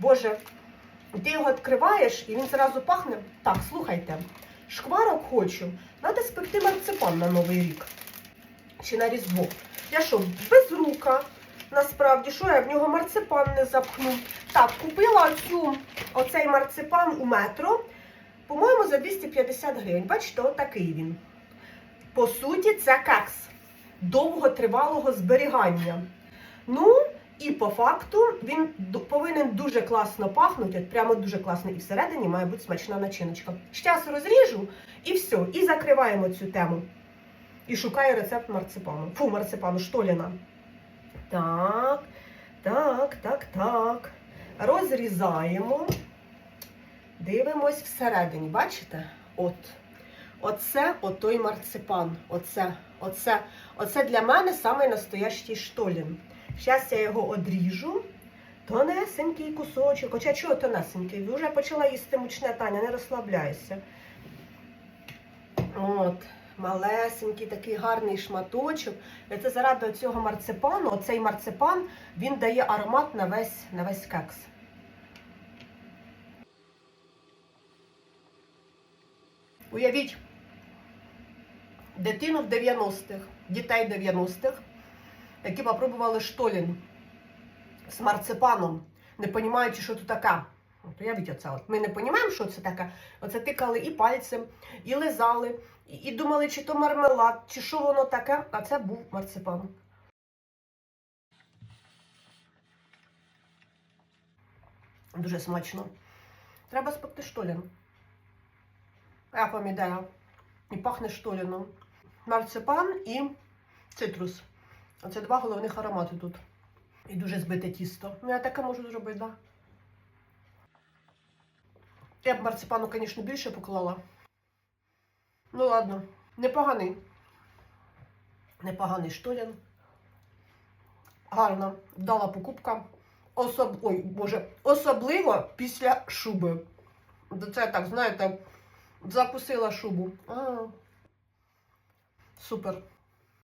Боже, ти його відкриваєш і він зразу пахне. Так, слухайте, шкварок хочу. Надо спекти марципан на Новий рік. Чи на Різдво. Я що, без рука? Насправді, що я в нього марципан не запхну. Так, купила оцю, оцей марципан у метро, по-моєму, за 250 гривень. Бачите, отакий він. По суті, це кекс довготривалого зберігання. Ну, і по факту він повинен дуже класно пахнути, от прямо дуже класно, і всередині має бути смачна начиночка. Щас розріжу і все, і закриваємо цю тему. І шукаю рецепт марципану. Фу, марципану, штоліна. Так, так, так, так. Розрізаємо. Дивимось всередині, бачите? От. Оце отой марципан. Оце, оце, оце для мене самий настоящий штолін. Зараз я його одріжу. Тонесенький кусочок. Хоча чого тонесенький? Вже почала їсти мучне Таня, не розслабляйся. От, малесенький такий гарний шматочок. Це заради цього марципану. Оцей марципан він дає аромат на весь, на весь кекс. Уявіть, дитину в 90-х, дітей 90-х, які попробували штолін з марципаном, не розуміючи, що це таке. От уявіть оце. Ми не розуміємо, що це таке. Оце тикали і пальцем, і лизали, і, і думали, чи то мармелад, чи що воно таке, а це був марципан. Дуже смачно. Треба спекти штолін. Вам ідея? І пахне штоліном. Марципан і цитрус. Оце два головних аромати тут. І дуже збите тісто. Ну, я таке можу зробити, так. Да. Я б марципану, звісно, більше поклала. Ну ладно, непоганий. Непоганий штолін. Гарна, вдала покупка. Особ... Ой, боже, особливо після шуби. Це так, знаєте, закусила шубу. А, супер.